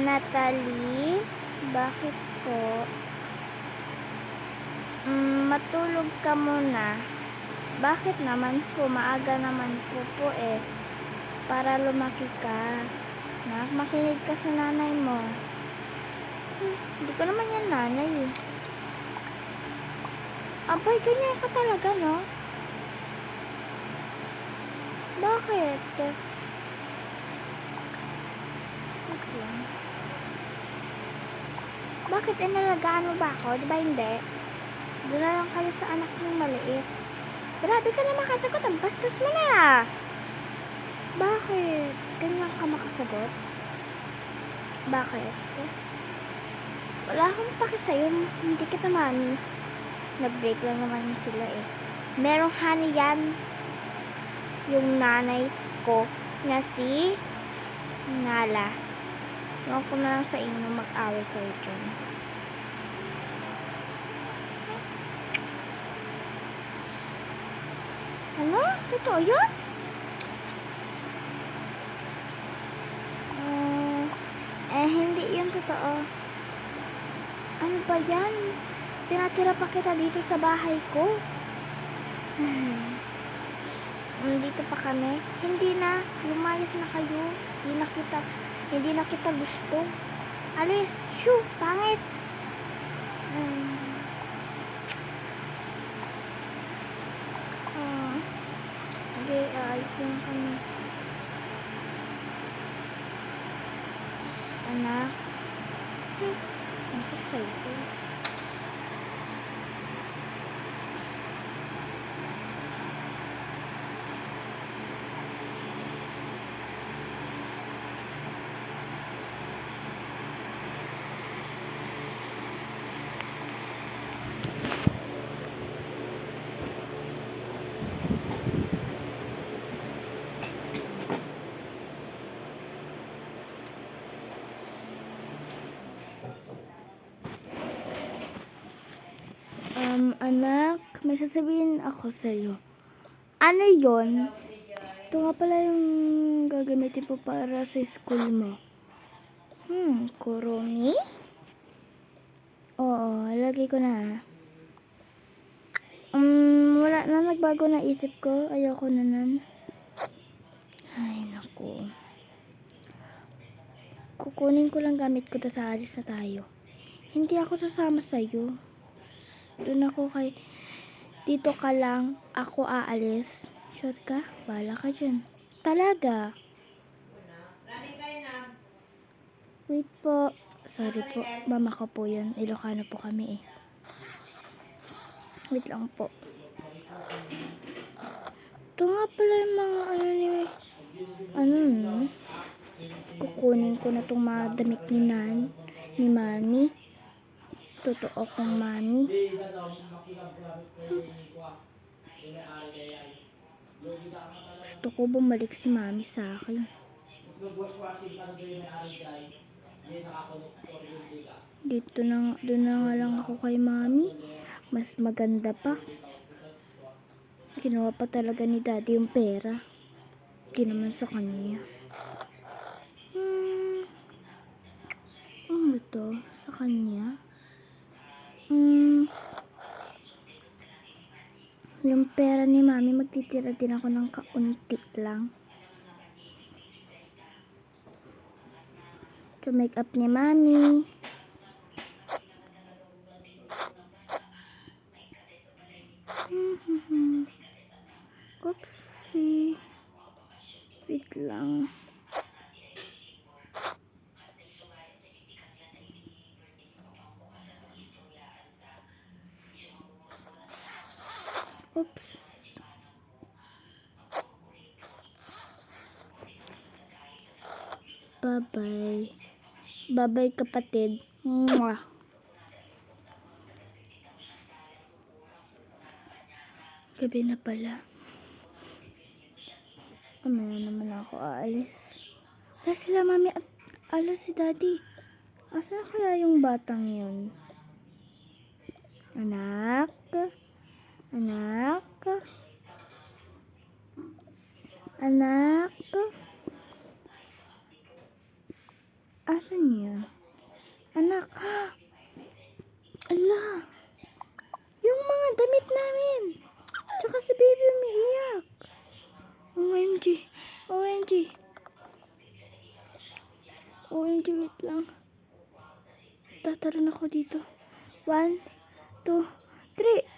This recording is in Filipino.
Natalie, bakit po? Mm, matulog ka muna. Bakit naman po? Maaga naman po po eh. Para lumaki ka. Nak, makinig ka sa nanay mo. Hmm, hindi ko naman yan nanay eh. Abay, ganyan ka talaga, no? Bakit? Wait lang. Bakit inalagaan mo ba ako? Di ba hindi? Na lang kayo sa anak ng maliit. Grabe ka na makasagot. Ang bastos mo na. Bakit? Ganyan ka makasagot? Bakit? Wala akong paki sa'yo. Hindi kita mami. Nag-break lang naman sila eh. Merong honey yan. Yung nanay ko na si Nala. Ewan ko na lang sa inyo mag-away kayo dyan. Ano? Totoo yun? Ah, eh, hindi yun totoo. Ano ba yan? Tinatira pa kita dito sa bahay ko. Nandito pa kami. Hindi na. Lumayas na kayo. Hindi na kita, hindi na kita gusto. Alis. Shoo! Pangit. Hmm. Ah. Okay, aalis lang kami. Anak. Hmm. Ako sa'yo. Um, anak, may sasabihin ako sa'yo. Ano yon? Ito nga pala yung gagamitin po para sa school mo. Hmm, kurumi? Oo, lagay ko na. Um, wala na nagbago na isip ko. Ayoko na nan. Ay, naku. Kukunin ko lang gamit ko ta sa alis na tayo. Hindi ako sasama sa'yo. Doon ako kay... Dito ka lang, ako aalis. Sure ka? Bala ka dyan. Talaga. Wait po. Sorry po. Mama ko po yun. Ilocano po kami eh. Wait lang po. Ito nga pala yung mga ano ni... Ano no? Kukunin ko na itong mga damit ni Nan. Ni Mami. Totoo kong Mami. Gusto ko bumalik si Mami sa akin. Dito na, doon na nga lang ako kay Mami. Mas maganda pa. Kinuha pa talaga ni Daddy yung pera. Hindi naman sa kanya. Hmm. Ano to? Sa kanya? Hmm. Yung pera ni Mami, magtitira din ako ng kaunti lang. To make up ni Mami. Oopsie. Wait lang. Oops. Bye-bye. Bye-bye kapatid. Mwah. Gabi na pala. Mamaya naman ako aalis. Wala sila mami at ala si daddy. Asa kaya yung batang yun? Anak? Anak? Anak? Asan yun? Anak. Ala. Yung mga damit namin. Tsaka si baby umiiyak. OMG. OMG. OMG, wait lang. Tataran ako dito. One, two, three.